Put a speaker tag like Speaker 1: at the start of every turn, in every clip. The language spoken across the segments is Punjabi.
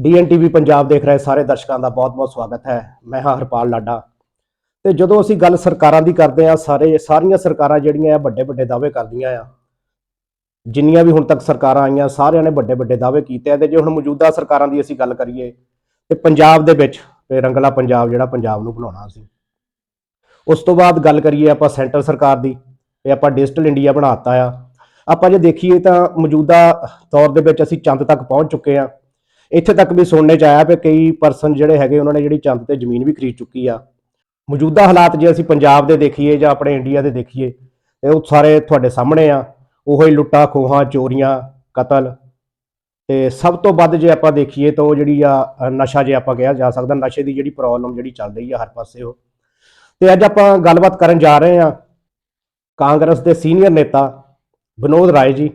Speaker 1: ਡੀਐਨਟੀਵੀ ਪੰਜਾਬ ਦੇਖ ਰਹੇ ਸਾਰੇ ਦਰਸ਼ਕਾਂ ਦਾ ਬਹੁਤ-ਬਹੁਤ ਸਵਾਗਤ ਹੈ। ਮੈਂ ਹਾਂ ਹਰਪਾਲ ਲਾਡਾ। ਤੇ ਜਦੋਂ ਅਸੀਂ ਗੱਲ ਸਰਕਾਰਾਂ ਦੀ ਕਰਦੇ ਆ ਸਾਰੇ ਸਾਰੀਆਂ ਸਰਕਾਰਾਂ ਜਿਹੜੀਆਂ ਆ, ਵੱਡੇ ਵੱਡੇ ਦਾਅਵੇ ਕਰਦੀਆਂ ਆ। ਜਿੰਨੀਆਂ ਵੀ ਹੁਣ ਤੱਕ ਸਰਕਾਰਾਂ ਆਈਆਂ, ਸਾਰਿਆਂ ਨੇ ਵੱਡੇ ਵੱਡੇ ਦਾਅਵੇ ਕੀਤੇ ਆ। ਤੇ ਜੇ ਹੁਣ ਮੌਜੂਦਾ ਸਰਕਾਰਾਂ ਦੀ ਅਸੀਂ ਗੱਲ ਕਰੀਏ, ਤੇ ਪੰਜਾਬ ਦੇ ਵਿੱਚ, ਤੇ ਰੰਗਲਾ ਪੰਜਾਬ ਜਿਹੜਾ ਪੰਜਾਬ ਨੂੰ ਬਣਾਉਣਾ ਸੀ। ਉਸ ਤੋਂ ਬਾਅਦ ਗੱਲ ਕਰੀਏ ਆਪਾਂ ਸੈਂਟਰ ਸਰਕਾਰ ਦੀ, ਤੇ ਆਪਾਂ ਡਿਜੀਟਲ ਇੰਡੀਆ ਬਣਾਤਾ ਆ। ਆਪਾਂ ਜੇ ਦੇਖੀਏ ਤਾਂ ਮੌਜੂਦਾ ਤੌਰ ਦੇ ਵਿੱਚ ਅਸੀਂ ਚੰਦ ਤੱਕ ਪਹੁੰਚ ਚੁੱਕੇ ਆ। ਇੱਥੇ ਤੱਕ ਵੀ ਸੁਣਨੇ ਚ ਆਇਆ ਕਿ ਕਈ ਪਰਸਨ ਜਿਹੜੇ ਹੈਗੇ, ਉਹਨਾਂ ਨੇ ਜਿਹੜੀ ਚੰਦ ਤੇ ਜ਼ਮੀਨ ਵੀ ਖਰੀਦ ਚੁੱਕੀ ਆ। ਮੌਜੂਦਾ ਹਾਲਾਤ ਜੇ ਅਸੀਂ ਪੰਜਾਬ ਦੇ ਦੇਖੀਏ ਜਾਂ ਆਪਣੇ ਇੰਡੀਆ ਦੇ ਦੇਖੀਏ, ਤੇ ਉਹ ਸਾਰੇ ਤੁਹਾਡੇ ਸਾਹਮਣੇ ਆ। ਉਹੋ ਹੀ ਲੁੱਟਾਂ, ਖੋਹਾਂ, ਚੋਰੀਆਂ, ਕਤਲ। ਤੇ ਸਭ ਤੋਂ ਵੱਧ ਜੇ ਆਪਾਂ ਦੇਖੀਏ ਤਾਂ ਉਹ ਜਿਹੜੀ ਆ, ਨਸ਼ਾ ਜੇ ਆਪਾਂ ਕਿਹਾ ਜਾ ਸਕਦਾ, ਨਸ਼ੇ ਦੀ ਜਿਹੜੀ ਪ੍ਰੋਬਲਮ ਜਿਹੜੀ ਚੱਲ ਰਹੀ ਆ ਹਰ ਪਾਸੇ ਉਹ। ਤੇ ਅੱਜ ਆਪਾਂ ਗੱਲਬਾਤ ਕਰਨ ਜਾ ਰਹੇ ਆ ਕਾਂਗਰਸ ਦੇ ਸੀਨੀਅਰ ਨੇਤਾ ਵਿਨੋਦ ਰਾਏ ਜੀ।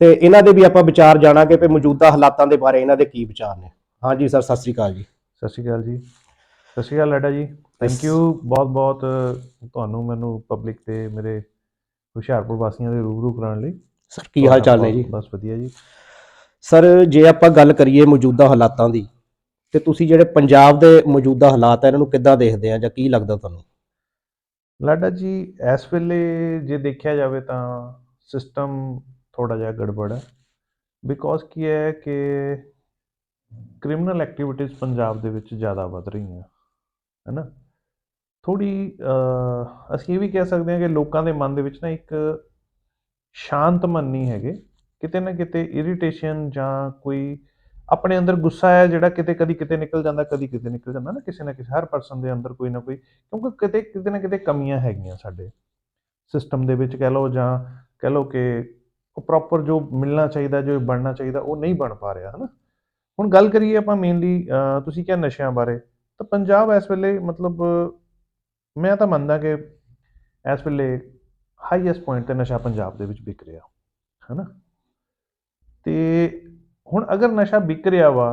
Speaker 1: ਤੇ ਇਹਨਾਂ ਦੇ ਵੀ ਆਪਾਂ ਵਿਚਾਰ ਜਾਣਾਂਗੇ ਕਿ ਮੌਜੂਦਾ ਹਾਲਾਤਾਂ ਦੇ ਬਾਰੇ ਇਹਨਾਂ ਦੇ ਕੀ ਵਿਚਾਰ ਨੇ। ਹਾਂਜੀ ਸਰ ਸਤਿ ਸ੍ਰੀ ਅਕਾਲ ਜੀ।
Speaker 2: ਸਤਿ ਸ਼੍ਰੀ ਅਕਾਲ ਜੀ। ਸਤਿ ਸ਼੍ਰੀ ਅਕਾਲ ਲਾਡਾ ਜੀ। ਥੈਂਕ ਯੂ ਬਹੁਤ ਬਹੁਤ ਤੁਹਾਨੂੰ ਮੈਨੂੰ ਪਬਲਿਕ ਤੇ ਮੇਰੇ ਹੁਸ਼ਿਆਰਪੁਰ ਵਾਸੀਆਂ ਦੇ ਰੂਬਰੂ ਕਰਾਉਣ ਲਈ।
Speaker 1: ਸਰ ਕੀ ਹਾਲ ਚਾਲ ਨੇ ਜੀ?
Speaker 2: ਬਸ ਵਧੀਆ ਜੀ।
Speaker 1: ਸਰ ਜੇ ਆਪਾਂ ਗੱਲ ਕਰੀਏ ਮੌਜੂਦਾ ਹਾਲਾਤਾਂ ਦੀ ਤੇ ਤੁਸੀਂ ਜਿਹੜੇ ਪੰਜਾਬ ਦੇ ਮੌਜੂਦਾ ਹਾਲਾਤ ਆ ਇਹਨਾਂ ਨੂੰ ਕਿੱਦਾਂ ਦੇਖਦੇ ਆ ਜਾਂ ਕੀ ਲੱਗਦਾ ਤੁਹਾਨੂੰ?
Speaker 2: ਲਾਡਾ ਜੀ ਇਸ ਵੇਲੇ ਜੇ ਦੇਖਿਆ ਜਾਵੇ ਤਾਂ ਸਿਸਟਮ ਥੋੜਾ ਜਿਹਾ ਗੜਬੜ ਹੈ। ਬਿਕੋਜ਼ ਕੀ ਹੈ ਕਿ ਕ੍ਰਿਮੀਨਲ ਐਕਟੀਵਿਟੀਜ਼ ਪੰਜਾਬ ਦੇ ਵਿੱਚ ਜ਼ਿਆਦਾ ਵੱਧ ਰਹੀਆਂ, ਹੈ ਨਾ? ਥੋੜੀ ਅਸੀਂ ਇਹ ਵੀ ਕਹਿ ਸਕਦੇ ਹਾਂ ਕਿ ਲੋਕਾਂ ਦੇ ਮਨ ਦੇ ਵਿੱਚ ਨਾ ਇੱਕ ਸ਼ਾਂਤ ਮਨ ਨਹੀਂ ਹੈਗੇ। ਕਿਤੇ ਨਾ ਕਿਤੇ ਇਰੀਟੇਸ਼ਨ ਜਾਂ ਕੋਈ ਆਪਣੇ ਅੰਦਰ ਗੁੱਸਾ ਹੈ ਜਿਹੜਾ ਕਿਤੇ ਕਦੀ ਕਿਤੇ ਨਿਕਲ ਜਾਂਦਾ, ਕਦੀ ਕਿਤੇ ਨਿਕਲ ਜਾਂਦਾ ਨਾ ਕਿਸੇ ਨਾ ਕਿਸੇ, ਹਰ ਪਰਸਨ ਦੇ ਅੰਦਰ ਕੋਈ ਨਾ ਕੋਈ, ਕਿਉਂਕਿ ਕਿਤੇ ਕਿਤੇ ਨਾ ਕਿਤੇ ਕਮੀਆਂ ਹੈਗੀਆਂ ਸਾਡੇ ਸਿਸਟਮ ਦੇ ਵਿੱਚ ਕਹਿ ਲਓ ਜਾਂ ਕਹਿ ਲਓ ਕਿ ਉਹ ਪ੍ਰੋਪਰ ਜੋ ਮਿਲਣਾ ਚਾਹੀਦਾ, ਜੋ ਬਣਨਾ ਚਾਹੀਦਾ, ਉਹ ਨਹੀਂ ਬਣ ਪਾ ਰਿਹਾ, ਹਨਾ? ਹੁਣ ਗੱਲ ਕਰੀਏ ਆਪਾਂ ਮੇਨਲੀ ਤੁਸੀਂ ਕਿਹਾ ਨਸ਼ਿਆਂ ਬਾਰੇ, ਤਾਂ ਪੰਜਾਬ ਇਸ ਵੇਲੇ ਮਤਲਬ, ਮੈਂ ਤਾਂ ਮੰਨਦਾ ਕਿ ਇਸ ਵੇਲੇ ਹਾਈਐਸਟ ਪੁਆਇੰਟ ਤੇ ਨਸ਼ਾ ਪੰਜਾਬ ਦੇ ਵਿੱਚ ਵਿਕ ਰਿਹਾ, ਹਨਾ? ਤੇ ਹੁਣ ਅਗਰ ਨਸ਼ਾ ਵਿਕ ਰਿਹਾ ਵਾ,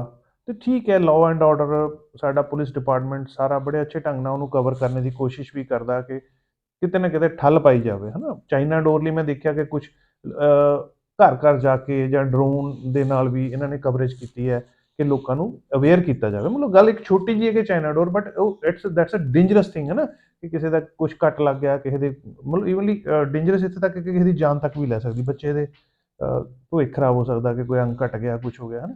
Speaker 2: ਤੇ ਠੀਕ ਹੈ ਲਾਅ ਐਂਡ ਆਰਡਰ ਸਾਡਾ ਪੁਲਿਸ ਡਿਪਾਰਟਮੈਂਟ ਸਾਰਾ ਬੜੇ ਅੱਛੇ ਢੰਗ ਨਾਲ ਉਹਨੂੰ ਕਵਰ ਕਰਨ ਦੀ ਕੋਸ਼ਿਸ਼ ਵੀ ਕਰਦਾ ਕਿ ਕਿਤੇ ਨਾ ਕਿਤੇ ਠੱਲ ਪਾਈ ਜਾਵੇ, ਹਨਾ? ਚਾਈਨਾ ਡੋਰ ਲਈ ਮੈਂ ਦੇਖਿਆ ਕਿ ਕੁਝ ਘਰ ਘਰ ਜਾ ਕੇ ਜਾਂ ਡਰੋਨ ਦੇ ਨਾਲ ਵੀ ਇਹਨਾਂ ਨੇ ਕਵਰੇਜ ਕੀਤੀ ਹੈ ਕਿ ਲੋਕਾਂ ਨੂੰ ਅਵੇਅਰ ਕੀਤਾ ਜਾਵੇ। ਮਤਲਬ ਗੱਲ ਇੱਕ ਛੋਟੀ ਜਿਹੀ ਹੈ ਕਿ ਚਾਈਨਾ ਡੋਰ ਬਟ ਉਹ it's that's a dangerous thing ਹੈ ਨਾ ਕਿ ਕਿਸੇ ਦਾ ਕੁਝ ਕੱਟ ਲੱਗ ਗਿਆ, ਕਿਸੇ ਦੇ ਮਤਲਬ ਈਵਨਲੀ ਡੇਂਜਰਸ ਇੱਥੇ ਤੱਕ ਕਿ ਕਿਸੇ ਦੀ ਜਾਨ ਤੱਕ ਵੀ ਲੈ ਸਕਦੀ। ਬੱਚੇ ਦੇ ਭਵਿੱਖ ਖਰਾਬ ਹੋ ਸਕਦਾ ਕਿ ਕੋਈ ਅੰਗ ਘਟ ਗਿਆ ਕੁਝ ਹੋ ਗਿਆ, ਹੈ ਨਾ।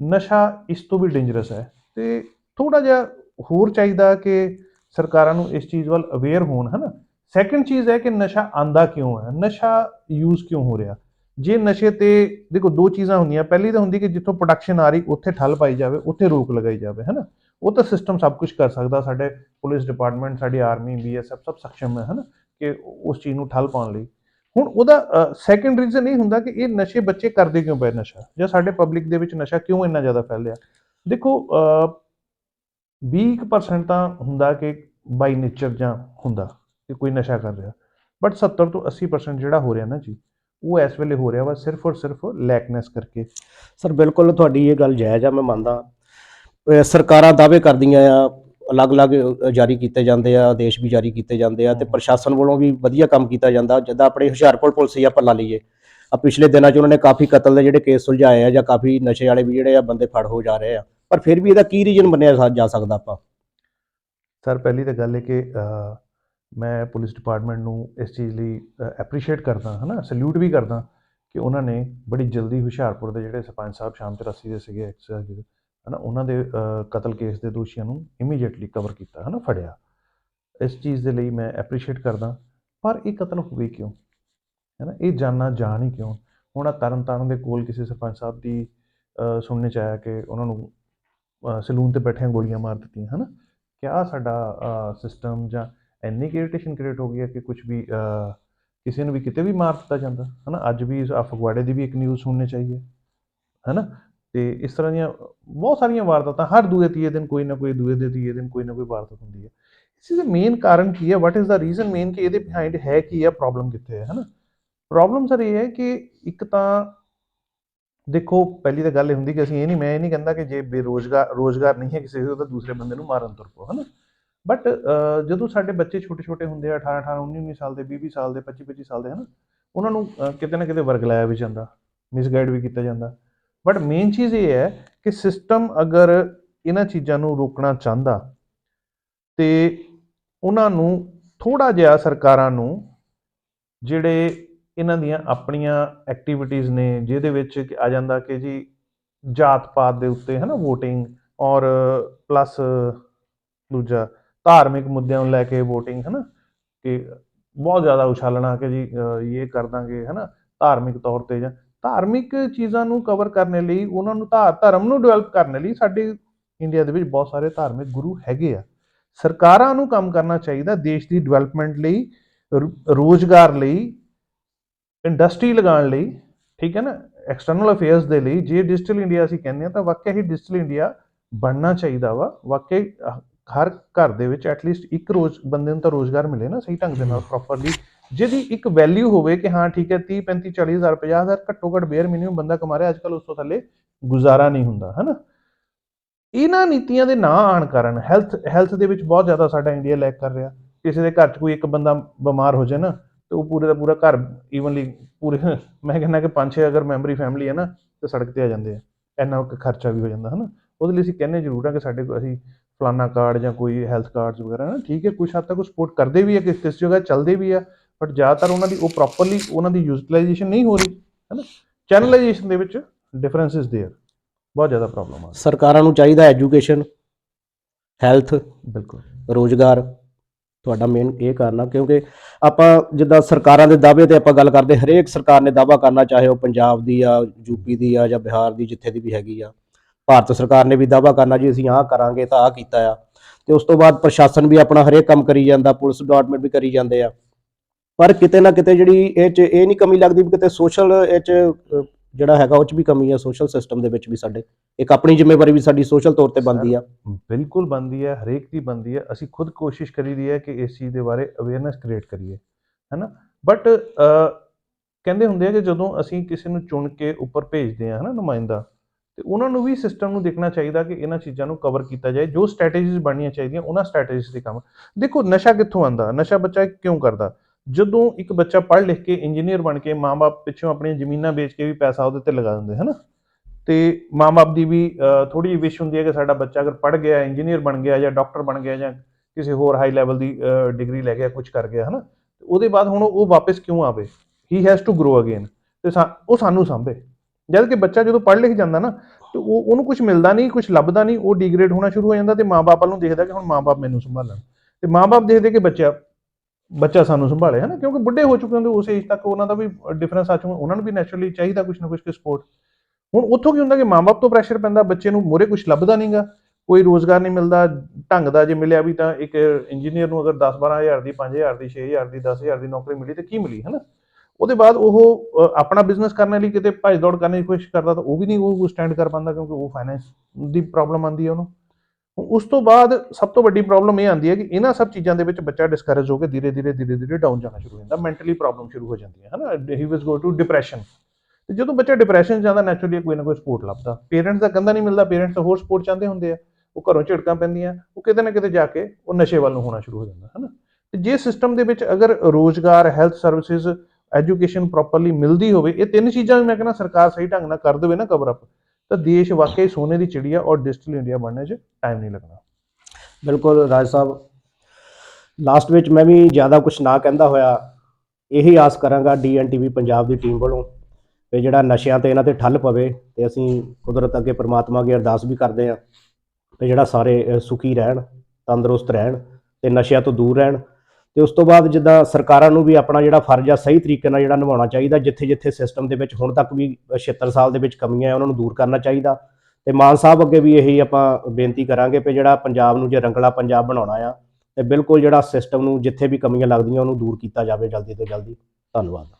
Speaker 2: ਨਸ਼ਾ ਇਸ ਤੋਂ ਵੀ ਡੇਂਜਰਸ ਹੈ। ਤੇ ਥੋੜਾ ਜਿਹਾ ਹੋਰ ਚਾਹੀਦਾ ਕਿ ਸਰਕਾਰਾਂ ਨੂੰ ਇਸ ਚੀਜ਼ ਵੱਲ ਅਵੇਅਰ ਹੋਣ, ਹੈ ਨਾ। ਸੈਕੰਡ ਚੀਜ਼ ਹੈ ਕਿ ਨਸ਼ਾ ਆਂਦਾ ਕਿਉਂ ਹੈ? ਨਸ਼ਾ ਯੂਜ਼ ਕਿਉਂ ਹੋ ਰਿਹਾ? ਜੇ ਨਸ਼ੇ ਤੇ ਦੇਖੋ ਦੋ ਚੀਜ਼ਾਂ ਹੁੰਦੀਆਂ। ਪਹਿਲੀ ਤਾਂ ਹੁੰਦੀ ਕਿ ਜਿੱਥੋਂ ਪ੍ਰੋਡਕਸ਼ਨ ਆ ਰਹੀ ਉੱਥੇ ਠੱਲ ਪਾਈ ਜਾਵੇ ਉੱਥੇ ਰੋਕ ਲਗਾਈ ਜਾਵੇ ਹੈ ਨਾ ਉਹ ਤਾਂ ਸਿਸਟਮ ਸਭ ਕੁਝ ਕਰ ਸਕਦਾ। ਸਾਡੇ ਪੁਲਿਸ ਡਿਪਾਰਟਮੈਂਟ ਸਾਡੀ ਆਰਮੀ ਬੀਐਸਐਫ ਸਭ ਸક્ષਮ ਹੈ ਹੈ ਨਾ ਕਿ ਉਸ ਚੀਜ਼ ਨੂੰ ਠੱਲ ਪਾਉਣ ਲਈ। ਹੁਣ ਉਹਦਾ ਸੈਕੰਡ ਰੀਜ਼ਨ ਇਹ ਹੁੰਦਾ ਕਿ ਇਹ ਨਸ਼ੇ ਬੱਚੇ ਕਰਦੇ ਕਿਉਂ ਪਏ ਨਸ਼ਾ? ਜਾਂ ਸਾਡੇ ਪਬਲਿਕ ਦੇ ਵਿੱਚ ਨਸ਼ਾ ਕਿਉਂ ਇੰਨਾ ਜ਼ਿਆਦਾ ਫੈਲਿਆ ਦੇਖੋ ਅਹ, 20% ਤਾਂ ਹੁੰਦਾ ਕਿ ਬਾਈ ਨੇਚਰ ਜਾਂ ਹੁੰਦਾ। ਕਿ ਕੋਈ ਨਸ਼ਾ ਕਰ ਰਿਹਾ। ਬਟ 70 ਤੋਂ 80% ਜਿਹੜਾ ਹੋ ਰਿਹਾ ਨਾ ਜੀ ਉਹ ਇਸ ਵੇਲੇ ਹੋ ਰਿਹਾ ਵਾ ਸਿਰਫ ਔਰ ਸਿਰਫ ਲੈਕਨੈਸ ਕਰਕੇ।
Speaker 1: ਸਰ ਬਿਲਕੁਲ ਤੁਹਾਡੀ ਇਹ ਗੱਲ ਜਾਇਜ਼ ਆ ਮੈਂ ਮੰਨਦਾ। ਸਰਕਾਰਾਂ ਦਾਅਵੇ ਕਰਦੀਆਂ ਆ ਅਲੱਗ-ਅਲੱਗ ਜਾਰੀ ਕੀਤੇ ਜਾਂਦੇ ਆ ਆਦੇਸ਼ ਵੀ ਜਾਰੀ ਕੀਤੇ ਜਾਂਦੇ ਆ ਤੇ। ਪ੍ਰਸ਼ਾਸਨ ਵੱਲੋਂ ਵੀ ਵਧੀਆ ਕੰਮ ਕੀਤਾ ਜਾਂਦਾ। ਜਿੱਦਾਂ ਆਪਣੇ ਹੁਸ਼ਿਆਰਪੁਰ ਪੁਲਿਸ ਹੀ ਆਪਾਂ ਲਾ ਲਈਏ। ਆ ਪਿਛਲੇ ਦਿਨਾਂ 'ਚ ਉਹਨਾਂ ਨੇ ਕਾਫੀ ਕਤਲ ਦੇ ਜਿਹੜੇ ਕੇਸ ਸੁਲਝਾਏ ਆ ਜਾਂ ਕਾਫੀ ਨਸ਼ੇ ਵਾਲੇ ਵੀ ਜਿਹੜੇ ਆ ਬੰਦੇ ਫੜ ਹੋ ਜਾ ਰਹੇ ਆ। ਪਰ ਫਿਰ ਵੀ ਇਹਦਾ ਕੀ ਰੀਜਨ ਮੰਨਿਆ ਜਾ- ਜਾ ਸਕਦਾ ਆਪਾਂ?
Speaker 2: ਸਰ ਪਹਿਲੀ ਤਾਂ ਗੱਲ ਹੈ ਕਿ ਮੈਂ ਪੁਲਿਸ ਡਿਪਾਰਟਮੈਂਟ ਨੂੰ ਇਸ ਚੀਜ਼ ਲਈ ਐਪਰੀਸ਼ੀਏਟ ਕਰਦਾ ਹਨਾ ਸੈਲੂਟ ਵੀ ਕਰਦਾ ਕਿ ਉਹਨਾਂ ਨੇ ਬੜੀ ਜਲਦੀ ਹੁਸ਼ਿਆਰਪੁਰ ਦੇ ਜਿਹੜੇ ਸਰਪੰਚ ਸਾਹਿਬ ਸ਼ਾਮ 84 ਦੇ ਸੀਗੇ ਐਕਸਾਈਜ਼ ਹਨਾ ਉਹਨਾਂ ਦੇ ਕਤਲ ਕੇਸ ਦੇ ਦੋਸ਼ੀਆਂ ਨੂੰ ਇਮੀਡੀਏਟਲੀ ਕਵਰ ਕੀਤਾ ਹਨਾ ਫੜਿਆ। ਇਸ ਚੀਜ਼ ਦੇ ਲਈ ਮੈਂ ਐਪਰੀਸ਼ੀਏਟ ਕਰਦਾ ਪਰ ਇਹ ਕਤਲ ਹੋਵੇ ਕਿਉਂ? ਹੈਨਾ ਇਹ ਜਾਨਣਾ ਜਾਣ ਹੀ ਕਿਉਂ? ਹੁਣ ਆ ਤਰਨ ਤਾਰਨ ਦੇ ਕੋਲ ਕਿਸੇ ਸਰਪੰਚ ਸਾਹਿਬ ਦੀ ਅਹ, ਸੁਣਨੇ ਚ ਆਇਆ ਕਿ ਉਹਨਾਂ ਨੂੰ ਸਲੂਨ ਤੇ ਬੈਠਿਆਂ ਗੋਲੀਆਂ ਮਾਰ ਦਿੱਤੀਆਂ ਹਨਾ ਕਿਆ ਸਾਡਾ ਸਿਸਟਮ ਜਾਂ ਇੰਨੀ ਇਰੀਟੇਸ਼ਨ ਕ੍ਰੀਏਟ ਹੋ ਗਈ ਹੈ ਕਿ ਕੁਝ ਵੀ ਕਿਸੇ ਨੂੰ ਵੀ ਕਿਤੇ ਵੀ ਮਾਰ ਦਿੱਤਾ ਜਾਂਦਾ, ਹਨਾ? ਅੱਜ ਵੀ ਇਸ ਦੀ ਵੀ ਇੱਕ ਨਿਊਜ਼ ਸੁਣਨੇ ਚਾਹੀਏ ਹਨਾ? ਤੇ ਇਸ ਤਰ੍ਹਾਂ ਦੀਆਂ ਬਹੁਤ ਸਾਰੀਆਂ ਵਾਰਦਾਤਾਂ, ਹਰ ਦੂਏ ਤੀਏ ਦਿਨ ਕੋਈ ਨਾ ਕੋਈ, ਦੂਏ ਦੇ ਤੀਏ ਦਿਨ ਕੋਈ ਨਾ ਕੋਈ ਵਾਰਦਾਤ ਹੁੰਦੀ ਹੈ। ਇਸ ਦਾ ਮੇਨ ਕਾਰਨ ਕੀ ਹੈ? What is the reason main ਕਿ ਇਹਦੇ ਬਿਹਾਈਂਡ ਹੈ ਕੀ ਹੈ ਪ੍ਰੋਬਲਮ ਕਿੱਥੇ ਹੈ ਨਾ ਪ੍ਰੋਬਲਮ ਸਰ ਇਹ ਹੈ ਕਿ ਇੱਕ ਤਾਂ ਦੇਖੋ, ਪਹਿਲੀ ਤਾਂ ਗੱਲ ਇਹ ਹੁੰਦੀ ਕਿ ਅਸੀਂ ਇਹ ਨਹੀਂ, ਮੈਂ ਇਹ ਨਹੀਂ ਕਹਿੰਦਾ ਕਿ ਜੇ ਬੇਰੋਜ਼ਗਾਰ, ਰੋਜ਼ਗਾਰ ਨਹੀਂ ਹੈ ਕਿਸੇ ਦੇ, ਤਾਂ ਦੂਸਰੇ ਬੰਦੇ ਨੂੰ ਮਾਰਨ ਤੁਰ ਪਓ ਹਨਾ? ਬਟ ਜਦੋਂ ਸਾਡੇ ਬੱਚੇ ਛੋਟੇ ਛੋਟੇ ਹੁੰਦੇ ਆ 18 18 19 19 ਸਾਲ ਦੇ 20 20 ਸਾਲ ਦੇ 25 25 ਸਾਲ ਦੇ, ਹਨਾ, ਉਹਨਾਂ ਨੂੰ ਕਿਤੇ ਨਾ ਕਿਤੇ ਵਰਗ ਲਾਇਆ ਵੀ ਜਾਂਦਾ ਮਿਸਗਾਈਡ ਵੀ ਕੀਤਾ ਜਾਂਦਾ। ਬਟ ਮੇਨ ਚੀਜ਼ ਇਹ ਹੈ ਕਿ ਸਿਸਟਮ ਅਗਰ ਇਹਨਾਂ ਚੀਜ਼ਾਂ ਨੂੰ ਰੋਕਣਾ ਚਾਹੁੰਦਾ ਤੇ ਉਹਨਾਂ ਨੂੰ ਥੋੜਾ ਜਿਹਾ ਸਰਕਾਰਾਂ ਨੂੰ ਜਿਹੜੇ ਇਹਨਾਂ ਦੀਆਂ ਆਪਣੀਆਂ ਐਕਟੀਵਿਟੀਜ਼ ਨੇ, ਜਿਹਦੇ ਵਿੱਚ ਆ ਜਾਂਦਾ ਕਿ ਜੀ ਜਾਤ ਪਾਤ ਦੇ ਉੱਤੇ ਹੈ ਨਾ VOTING ਔਰ ਪਲੱਸ ਦੂਜਾ ਧਾਰਮਿਕ ਮੁੱਦਿਆਂ ਨੂੰ ਲੈ ਕੇ VOTING ਹੈ ਨਾ ਕਿ ਬਹੁਤ ਜ਼ਿਆਦਾ ਉਛਾਲਣਾ ਕਿ ਜੀ ਇਹ ਕਰ ਦਾਂਗੇ ਹੈ ਨਾ ਧਾਰਮਿਕ ਤੌਰ ਤੇ ਜਾਂ ਧਾਰਮਿਕ ਚੀਜ਼ਾਂ ਨੂੰ ਕਵਰ ਕਰਨ ਲਈ, ਉਹਨਾਂ ਨੂੰ ਧਾਰ ਧਰਮ ਨੂੰ ਡਿਵੈਲਪ ਕਰਨ ਲਈ ਸਾਡੇ ਇੰਡੀਆ ਦੇ ਵਿੱਚ ਬਹੁਤ ਸਾਰੇ ਧਾਰਮਿਕ ਗੁਰੂ ਹੈਗੇ ਆ। ਸਰਕਾਰਾਂ ਨੂੰ ਕੰਮ ਕਰਨਾ ਚਾਹੀਦਾ ਦੇਸ਼ ਦੀ ਡਿਵੈਲਪਮੈਂਟ ਲਈ, ਰੋ- ਰੋਜ਼ਗਾਰ ਲਈ ਇੰਡਸਟਰੀ ਲਗਾਉਣ ਲਈ, ਠੀਕ ਹੈ ਨਾ? ਐਕਸਟਰਨਲ ਅਫੇਅਰਸ ਦੇ ਲਈ, ਜੇ ਡਿਜੀਟਲ ਇੰਡੀਆ ਅਸੀਂ ਕਹਿੰਦੇ ਆ ਤਾਂ ਵਾਕਿਆ ਹੀ ਡਿਜੀਟਲ ਇੰਡੀਆ ਬਣਨਾ ਚਾਹੀਦਾ ਵਾ, ਵਾਕਿਆ ਹਰ ਘਰ ਦੇ ਵਿੱਚ ਐਟਲੀਸਟ ਇੱਕ ਰੋਜ਼, ਬੰਦੇ ਨੂੰ ਤਾਂ ਰੋਜ਼ਗਾਰ ਮਿਲੇ ਨਾ ਸਹੀ ਢੰਗ ਦੇ ਨਾਲ ਪ੍ਰੋਪਰਲੀ ਜਿਹਦੀ ਇੱਕ ਵੈਲਿਊ ਹੋਵੇ ਕਿ ਹਾਂ ਠੀਕ ਹੈ 30 35 40 ਹਜ਼ਾਰ 50 ਹਜ਼ਾਰ ਘੱਟੋ ਘੱਟ ਬੇਅਰ ਮਿਨੀਮਮ ਬੰਦਾ ਕਮਾ ਰਿਹਾ ਅੱਜ ਉਸ ਤੋਂ ਥੱਲੇ ਗੁਜ਼ਾਰਾ ਨਹੀਂ ਹੁੰਦਾ, ਹਨਾ? ਇਹਨਾਂ ਨੀਤੀਆਂ ਦੇ ਨਾ ਆਣ ਕਾਰਨ ਹੈਲਥ ਹੈਲਥ ਦੇ ਵਿੱਚ ਬਹੁਤ ਜ਼ਿਆਦਾ ਸਾਡਾ ਇੰਡੀਆ ਲੈਕ ਕਰ ਰਿਹਾ। ਕਿਸੇ ਦੇ ਘਰ 'ਚ ਕੋਈ ਇੱਕ ਬੰਦਾ ਬਿਮਾਰ ਹੋ ਜਾਏ ਨਾ, ਤੇ ਉਹ ਪੂਰੇ ਦਾ ਪੂਰਾ ਘਰ ਈਵਨਲੀ ਪੂਰੇ ਮੈਂ ਕਹਿੰਦਾ ਕਿ ਪੰਜ ਛੇ ਅਗਰ ਮੈਂਬਰੀ ਫੈਮਿਲੀ ਹੈ ਨਾ, ਤੇ ਸੜਕ ਤੇ ਆ ਜਾਂਦੇ ਆ। ਇੰਨਾ ਕੁ ਖਰਚਾ ਵੀ ਹੋ ਜਾਂਦਾ, ਹਨਾ? ਉਹਦੇ ਲਈ ਅਸੀਂ ਕਹਿੰਦੇ ਜ਼ਰੂਰ ਆ ਕਿ ਸਾਡੇ ਕੋਲ ਅਸੀਂ ਫਲਾਨਾ ਕਾਰਡ ਜਾਂ ਕੋਈ ਹੈਲਥ ਕਾਰਡਸ ਵਗੈਰਾ ਨਾ ਠੀਕ ਹੈ ਕੁਛ ਹੱਦ ਤੱਕ ਉਹ ਸਪੋਰਟ ਕਰਦੇ ਵੀ ਆ ਕਿਸ ਕਿਸ ਜਗ੍ਹਾ ਚੱਲਦੇ ਵੀ ਆ ਬਟ ਜ਼ਿਆਦਾਤਰ ਉਹਨਾਂ ਦੀ ਉਹ ਪ੍ਰੋਪਰਲੀ ਉਹਨਾਂ ਦੀ ਯੂਟਿਲਾਈਜੇਸ਼ਨ ਨਹੀਂ ਹੋ ਰਹੀ ਹੈ ਨਾ ਚੈਨਲਾਈਜੇਸ਼ਨ ਦੇ ਵਿੱਚ ਡਿਫਰੈਂਸ ਇਜ਼ देयर ਬਹੁਤ ਜ਼ਿਆਦਾ ਪ੍ਰੋਬਲਮ ਆ
Speaker 1: ਸਰਕਾਰਾਂ ਨੂੰ ਚਾਹੀਦਾ ਐਜੂਕੇਸ਼ਨ ਹੈਲਥ
Speaker 2: ਬਿਲਕੁਲ
Speaker 1: ਰੋਜ਼ਗਾਰ ਤੁਹਾਡਾ ਮੇਨ ਇਹ ਕਰਨਾ ਕਿਉਂਕਿ ਆਪਾਂ ਜਿੱਦਾਂ ਸਰਕਾਰਾਂ ਦੇ ਦਾਅਵੇ ਤੇ ਆਪਾਂ ਗੱਲ ਕਰਦੇ ਹਰੇਕ ਸਰਕਾਰ ਨੇ ਦਾਅਵਾ ਕਰਨਾ ਚਾਹੇ ਉਹ ਪੰਜਾਬ ਦੀ ਆ ਯੂਪੀ ਦੀ ਆ ਜਾਂ ਬਿਹਾਰ ਦੀ ਜਿੱਥੇ ਦੀ ਵੀ ਹੈਗੀ ਆ ਭਾਰਤ ਸਰਕਾਰ ਨੇ ਵੀ ਦਾਅਵਾ ਕਰਨਾ ਜੀ, ਅਸੀਂ ਆਹ ਕਰਾਂਗੇ ਤਾਂ ਆਹ ਕੀਤਾ ਆ। ਤੇ ਉਸ ਤੋਂ ਬਾਅਦ ਪ੍ਰਸ਼ਾਸਨ ਵੀ ਆਪਣਾ ਹਰੇਕ ਕੰਮ ਕਰੀ ਜਾਂਦਾ, ਪੁਲਿਸ ਡਿਪਾਰਟਮੈਂਟ ਵੀ ਕਰੀ ਜਾਂਦੇ ਆ। ਪਰ ਕਿਤੇ ਨਾ ਕਿਤੇ ਜਿਹੜੀ ਇਹ ਚ, ਇਹ ਨਹੀਂ ਕਮੀ ਲੱਗਦੀ ਵੀ ਕਿਤੇ ਸੋਸ਼ਲ ਇਹ ਚ ਜਿਹੜਾ ਹੈਗਾ ਉਹ ਚ ਵੀ ਕਮੀ ਆ ਸੋਸ਼ਲ ਸਿਸਟਮ ਦੇ ਵਿੱਚ ਵੀ ਸਾਡੇ। ਇੱਕ ਆਪਣੀ ਜ਼ਿੰਮੇਵਾਰੀ ਵੀ ਸਾਡੀ ਸੋਸ਼ਲ ਤੌਰ ਤੇ ਬਣਦੀ ਆ।
Speaker 2: ਬਿਲਕੁਲ ਬਣਦੀ ਹੈ ਹਰੇਕ ਦੀ ਬਣਦੀ ਹੈ ਅਸੀਂ ਖੁਦ ਕੋਸ਼ਿਸ਼ ਕਰੀ ਦੀ ਹੈ ਕਿ ਇਸ ਚੀਜ਼ ਦੇ ਬਾਰੇ ਅਵੇਅਰਨੈਸ ਕ੍ਰੀਏਟ ਕਰੀਏ, ਹੈਨਾ? ਬਟ ਕਹਿੰਦੇ ਹੁੰਦੇ ਆ ਕਿ ਜਦੋਂ ਅਸੀਂ ਕਿਸੇ ਨੂੰ ਚੁਣ ਕੇ ਉੱਪਰ ਭੇਜਦੇ ਆ, ਹਨਾ, ਨੁਮਾਇੰਦਾ ਤੇ ਉਹਨਾਂ ਨੂੰ ਵੀ ਸਿਸਟਮ ਨੂੰ ਦੇਖਣਾ ਚਾਹੀਦਾ ਕਿ ਇਹਨਾਂ ਚੀਜ਼ਾਂ ਨੂੰ ਕਵਰ ਕੀਤਾ ਜਾਏ, ਜੋ ਸਟ੍ਰੈਟੇਜੀਜ਼ ਬਣਨੀਆਂ ਚਾਹੀਦੀਆਂ, ਉਹਨਾਂ ਸਟ੍ਰੈਟੇਜੀਜ਼ ਦੇ ਕੰਮ। ਦੇਖੋ, ਨਸ਼ਾ ਕਿੱਥੋਂ ਆਂਦਾ ਨਸ਼ਾ ਬੱਚਾ ਕਿਉਂ ਕਰਦਾ? ਜਦੋਂ ਇੱਕ ਬੱਚਾ ਪੜ੍ਹ ਲਿਖ ਕੇ ਇੰਜੀਨੀਅਰ ਬਣ ਕੇ ਮਾਂ-ਬਾਪ ਪਿੱਛੋਂ ਆਪਣੀਆਂ ਜ਼ਮੀਨਾਂ ਵੇਚ ਕੇ ਵੀ ਪੈਸਾ ਉਹਦੇ ਤੇ ਲਗਾ ਦਿੰਦੇ, ਹਨਾ? ਤੇ ਮਾਂ-ਬਾਪ ਦੀ ਵੀ ਥੋੜੀ ਜਿਹੀ ਵਿਸ਼ ਹੁੰਦੀ ਹੈ ਕਿ ਸਾਡਾ ਬੱਚਾ ਅਗਰ ਪੜ੍ਹ ਗਿਆ ਇੰਜੀਨੀਅਰ ਬਣ ਗਿਆ ਜਾਂ ਡਾਕਟਰ ਬਣ ਗਿਆ ਜਾਂ ਕਿਸੇ ਹੋਰ ਹਾਈ ਲੈਵਲ ਦੀ ਡਿਗਰੀ ਲੈ ਗਿਆ ਕੁਝ ਕਰ ਗਿਆ, ਹਨਾ? ਤੇ ਉਹਦੇ ਬਾਅਦ ਹੁਣ ਉਹ ਵਾਪਸ ਕਿਉਂ ਆਵੇ? He has to grow again ਤੇ ਸਾ- ਉਹ ਸਾਨੂੰ ਸਾਂਭੇ। ਜਦ ਕਿ ਬੱਚਾ ਜਦੋਂ ਪੜ੍ਹ ਲਿਖ ਜਾਂਦਾ ਨਾ, ਤੇ ਉਹ, ਉਹਨੂੰ ਕੁਝ ਮਿਲਦਾ ਨਹੀਂ ਕੁਝ ਲੱਭਦਾ ਨਹੀਂ, ਉਹ ਡਿਗਰੇਡ ਹੋਣਾ ਸ਼ੁਰੂ ਹੋ ਜਾਂਦਾ ਤੇ ਮਾਂ-ਬਾਪ ਵੱਲ ਨੂੰ ਦੇਖਦਾ ਕਿ ਹੁਣ ਮਾਂ-ਬਾਪ ਮੈਨੂੰ ਸੰਭਾਲਣ। ਤੇ ਮਾਂ-ਬਾਪ ਦੇਖਦੇ ਕਿ ਬੱਚਾ ਬੱਚਾ ਸਾਨੂੰ ਸੰਭਾਲੇ ਹੈ ਨਾ ਕਿਉਂਕਿ ਬੁੱਢੇ ਹੋ ਚੁੱਕੇ ਹੁੰਦੇ ਉਸ ਏਜ ਤੱਕ ਉਹਨਾਂ ਦਾ ਵੀ ਡਿਫਰੈਂਸ ਆ ਚੁੱਕਾ, ਉਹਨਾਂ ਨੂੰ ਵੀ ਨੈਚੁਰਲੀ ਚਾਹੀਦਾ ਕੁਝ ਨਾ ਕੁਝ ਸਪੋਰਟ ਹੁਣ ਉੱਥੋਂ ਕੀ ਹੁੰਦਾ ਕਿ ਮਾਂ-ਬਾਪ ਤੋਂ ਪ੍ਰੈਸ਼ਰ ਪੈਂਦਾ, ਬੱਚੇ ਨੂੰ ਮੋਰੇ ਕੁਝ ਲੱਭਦਾ ਨਹੀਂਗਾ, ਕੋਈ ਰੋਜ਼ਗਾਰ ਨਹੀਂ ਮਿਲਦਾ, ਢੰਗ ਦਾ ਜੇ ਮਿਲਿਆ ਵੀ ਤਾਂ ਇੱਕ ਇੰਜੀਨੀਅਰ ਨੂੰ ਅਗਰ 10-12000 ਦੀ 5000 ਦੀ 6000 ਦੀ 10000 ਦੀ ਨੌਕਰੀ ਮਿਲੀ ਤੇ ਕੀ ਮਿਲੀ ਹੈ ਨਾ ਉਹਦੇ ਬਾਅਦ ਉਹ ਆਪਣਾ ਬਿਜ਼ਨਸ ਕਰਨ ਲਈ ਕਿਤੇ ਭੱਜ ਦੌੜ ਕਰਨ ਦੀ ਕੋਸ਼ਿਸ਼ ਕਰਦਾ ਤਾਂ ਉਹ ਵੀ ਨਹੀਂ ਉਹ ਸਟੈਂਡ ਕਰ ਪਾਉਂਦਾ ਕਿਉਂਕਿ ਉਹ ਫਾਈਨੈਂਸ ਦੀ ਪ੍ਰੋਬਲਮ ਆਉਂਦੀ ਹੈ ਉਹਨੂੰ। ਹੁਣ ਉਸ ਤੋਂ ਬਾਅਦ ਸਭ ਤੋਂ ਵੱਡੀ ਪ੍ਰੋਬਲਮ ਇਹ ਆਉਂਦੀ ਹੈ ਕਿ ਇਹਨਾਂ ਸਭ ਚੀਜ਼ਾਂ ਦੇ ਵਿੱਚ ਬੱਚਾ ਡਿਸਕਰੇਜ ਹੋ ਕੇ ਧੀਰੇ ਧੀਰੇ ਧੀਰੇ ਧੀਰੇ ਡਾਊਨ ਜਾਣਾ ਸ਼ੁਰੂ ਹੋ ਜਾਂਦਾ ਮੈਂਟਲੀ ਪ੍ਰੋਬਲਮ ਸ਼ੁਰੂ ਹੋ ਜਾਂਦੀ ਹੈ ਨਾ ਹੀ ਵਾਸ ਗੋ ਟੂ ਡਿਪਰੈਸ਼ਨ ਤੇ ਜਦੋਂ ਬੱਚਾ ਡਿਪਰੈਸ਼ਨ ਜਾਂਦਾ ਨੈਚੁਰਲੀ ਕੋਈ ਨਾ ਕੋਈ ਸਪੋਰਟ ਲੱਭਦਾ। ਪੇਰੈਂਟਸ ਦਾ ਕੰਦਾ ਨਹੀਂ ਮਿਲਦਾ ਪੇਰੈਂਟਸ ਤਾਂ ਹੋਰ ਸਪੋਰਟ ਚਾਹੁੰਦੇ ਹੁੰਦੇ ਆ। ਉਹ ਘਰੋਂ ਝਿੜਕਾਂ ਪੈਂਦੀਆਂ, ਉਹ ਕਿਤੇ ਨਾ ਕਿਤੇ ਜਾ ਕੇ ਉਹ ਨਸ਼ੇ ਵੱਲ ਨੂੰ ਹੋਣਾ ਸ਼ੁਰੂ ਹੋ ਜਾਂਦਾ ਹੈ ਨਾ ਤੇ ਜੇ ਸਿਸਟਮ ਦੇ ਵਿੱਚ ਅਗਰ ਰੋਜ਼ਗਾਰ ਹੈਲਥ ਸਰਵਿਸਿਜ਼ ਐਜੂਕੇਸ਼ਨ ਪ੍ਰੋਪਰਲੀ ਮਿਲਦੀ ਹੋਵੇ, ਇਹ ਤਿੰਨ ਚੀਜ਼ਾਂ ਮੈਂ ਕਹਿੰਦਾ ਸਰਕਾਰ ਸਹੀ ਢੰਗ ਨਾਲ ਕਰ ਦੇਵੇ ਨਾ ਕਵਰ ਅਪ ਤਾਂ ਦੇਸ਼ ਵਾਕਈ ਸੋਨੇ ਦੀ ਚਿੜੀਆ ਔਰ ਡਿਜੀਟਲ ਇੰਡੀਆ ਬਣਨੇ 'ਚ ਟਾਈਮ ਨਹੀਂ ਲੱਗਣਾ।
Speaker 1: ਬਿਲਕੁਲ ਰਾਜ ਸਾਹਿਬ ਲਾਸਟ ਵਿੱਚ ਮੈਂ ਵੀ ਜ਼ਿਆਦਾ ਕੁਝ ਨਾ ਕਹਿੰਦਾ ਹੋਇਆ, ਇਹੀ ਆਸ ਕਰਾਂਗਾ ਡੀਐਨਟੀਵੀ ਪੰਜਾਬ ਦੀ ਟੀਮ ਵੱਲੋਂ ਤੇ ਜਿਹੜਾ ਨਸ਼ਿਆਂ ਤੇ ਇਹਨਾਂ ਤੇ ਠੱਲ ਪਵੇ ਤੇ ਅਸੀਂ ਕੁਦਰਤ ਅੱਗੇ ਪ੍ਰਮਾਤਮਾ ਅੱਗੇ ਅਰਦਾਸ ਵੀ ਕਰਦੇ ਹਾਂ ਤੇ ਜਿਹੜਾ ਸਾਰੇ ਸੁਖੀ ਰਹਿਣ, ਤੰਦਰੁਸਤ ਰਹਿਣ ਤੇ ਨਸ਼ਿਆਂ ਤੋਂ ਦੂਰ ਰਹਿਣ। ਤੇ ਉਸ ਤੋਂ ਬਾਅਦ ਜਿੱਦਾਂ ਸਰਕਾਰਾਂ ਨੂੰ ਵੀ ਆਪਣਾ ਜਿਹੜਾ ਫਰਜ਼ ਆ, ਸਹੀ ਤਰੀਕੇ ਨਾਲ ਜਿਹੜਾ ਨਿਭਾਉਣਾ ਚਾਹੀਦਾ ਜਿੱਥੇ ਜਿੱਥੇ ਸਿਸਟਮ ਦੇ ਵਿੱਚ ਹੁਣ ਤੱਕ ਵੀ 76 ਸਾਲ ਦੇ ਵਿੱਚ ਕਮੀਆਂ ਆ, ਉਹਨਾਂ ਨੂੰ ਦੂਰ ਕਰਨਾ ਚਾਹੀਦਾ। ਤੇ ਮਾਨ ਸਾਹਿਬ ਅੱਗੇ ਵੀ ਇਹੀ ਆਪਾਂ ਬੇਨਤੀ ਕਰਾਂਗੇ ਕਿ ਜਿਹੜਾ ਪੰਜਾਬ ਨੂੰ ਜੇ ਰੰਗਲਾ ਪੰਜਾਬ ਬਣਾਉਣਾ ਆ, ਤੇ ਬਿਲਕੁਲ ਜਿਹੜਾ ਸਿਸਟਮ ਨੂੰ ਜਿੱਥੇ ਵੀ ਕਮੀਆਂ ਲੱਗਦੀਆਂ, ਉਹਨੂੰ ਦੂਰ ਕੀਤਾ ਜਾਵੇ ਜਲਦੀ ਤੋਂ ਜਲਦੀ। ਧੰਨਵਾਦ।